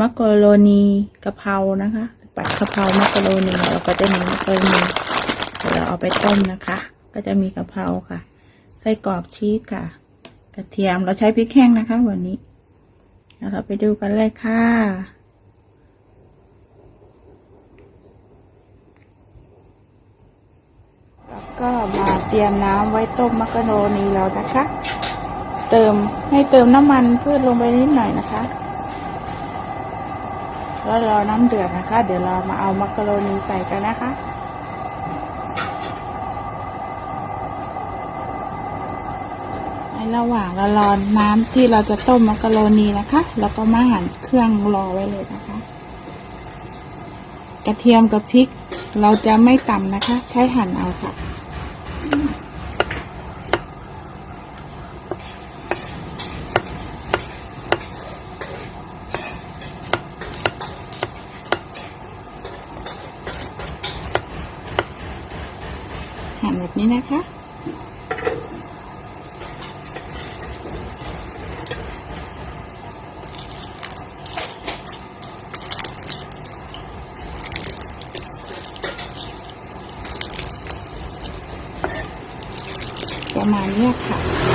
มักกะโรนีกะเพรานะคะผัดกะเพรามักกะโรนีเราก็จะมีมักกะโรนีเดี๋ยวเราเอาไปต้มนะคะ ก็จะมีกะเพราค่ะไส้กรอกชีสค่ะ กระเทียมเราใช้พริกแห้งนะคะ วันนี้แล้วเราไปดูกันเลยค่ะแล้วก็มาเตรียมน้ำไว้ต้มมักกะโรนีแล้วนะคะ เติมให้เติมน้ำมันพืชลงไปนิดหน่อยนะคะ แล้วรอน้ำเดือดนะคะ เดี๋ยวเรามาเอามักกะโรนีใส่กันนะคะในระหว่างเรารอน้ำที่เราจะต้มมักกะโรนีนะคะแล้วก็มาหั่นเครื่องรอไว้เลยนะคะ กระเทียมกับพริกเราจะไม่ตำนะคะ ใช้หั่นเอาค่ะ หั่นแบบนี้นะคะ ประมาณนี้ค่ะ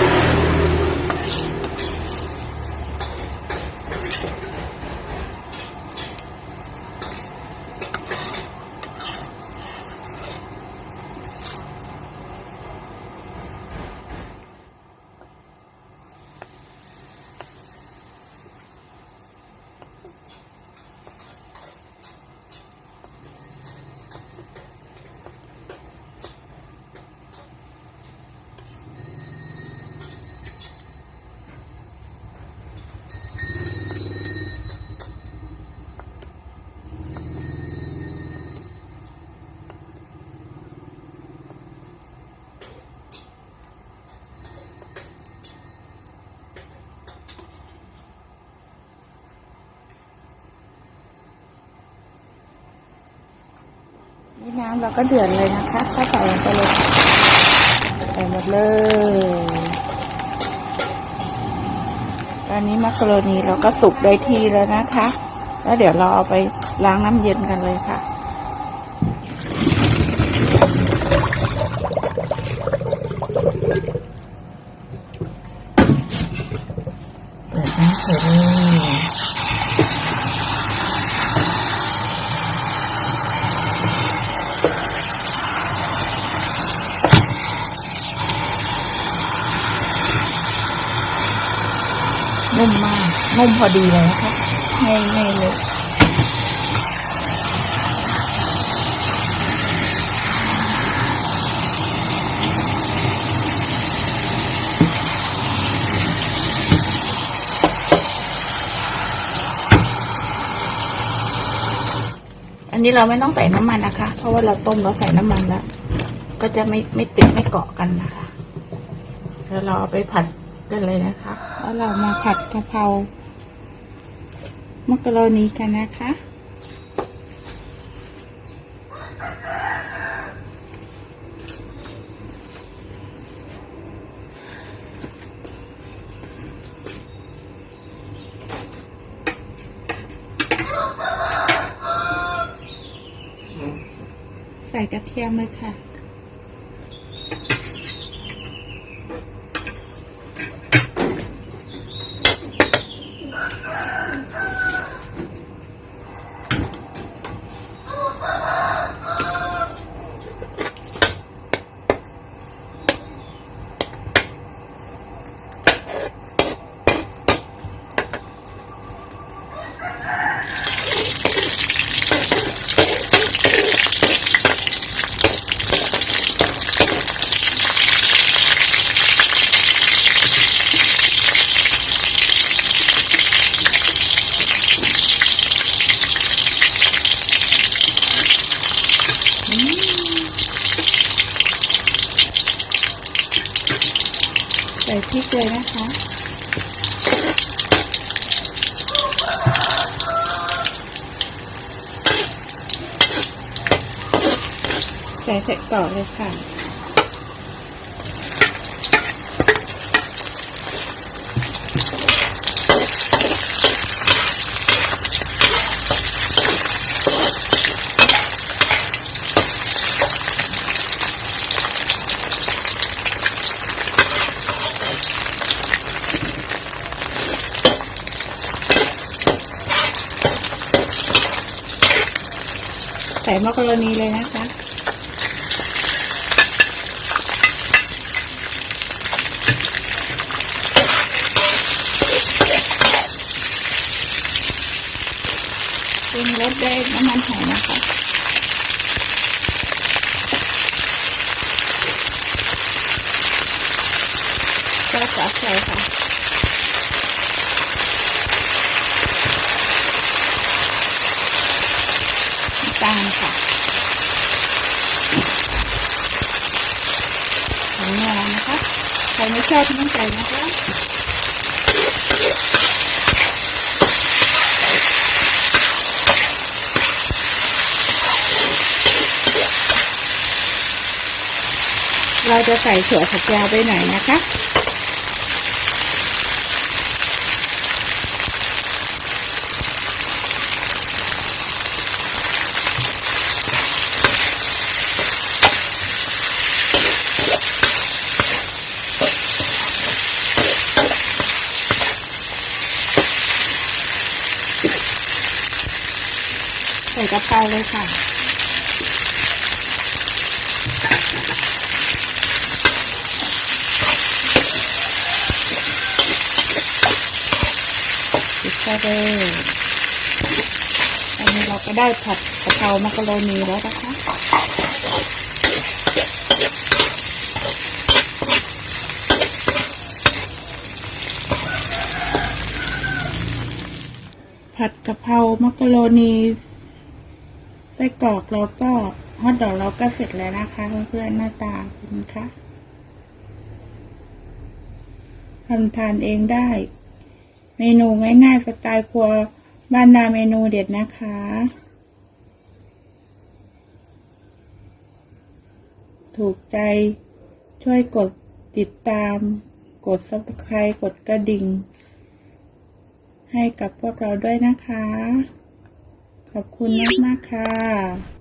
น้ำเราก็เดือดเลยนะคะก็ใส่ลงไปเลยใส่หมดเลย ตอนนี้มักกะโรนีเราก็สุกได้ที่แล้วนะคะ แล้วเดี๋ยวเราเอาไปล้างน้ำเย็นกันเลยค่ะ เปิดน้ำเสร็จเลยนุ่มมาก นุ่มพอดีเลยนะคะให้ให้เลยอันนี้เราไม่ต้องใส่น้ำมันนะคะ เพราะว่าเราต้มเราใส่น้ำมันแล้ว ก็จะไม่ไม่ติดไม่เกาะกันนะคะ แล้วเราเอาไปผัดกันเลยนะคะ แล้วเรามาผัดกะเพรา มักกะโรนีกันนะคะ ใส่กระเทียมเลยค่ะ ใส่พริกเลยนะคะใส่เสร็จต่อเลยค่ะ ส่มักรนีเลยนะคะ ปรุงรสด้น้ำมันหอยนะคะก็จะใส่ค่ะตาลค่ะผงนัวนะคะ ใครไม่ชอบไม่ต้องใส่นะคะเราจะใส่ถั่วฝักยาวไปหน่อยนะคะ ส่กะเพราเลยค่ะปิดไฟเลยอันนี้เราก็ได้ผัดกะเพรามักกะโรนีแล้วนะคะผัดกะเพรามักกะโรนี ไส้กรอกเราก็ฮอทดอกเราก็เสร็จแล้วนะคะเพื่อนๆหน้าตาเป็นไงคะทำทานเองได้ เมนูง่ายๆสไตล์ครัวบ้านนาเมนูเด็ดนะคะ ถูกใจช่วยกดติดตาม กด subscribe กดกระดิ่ง ให้กับพวกเราด้วยนะคะ ขอบคุณมาก ๆ ค่ะ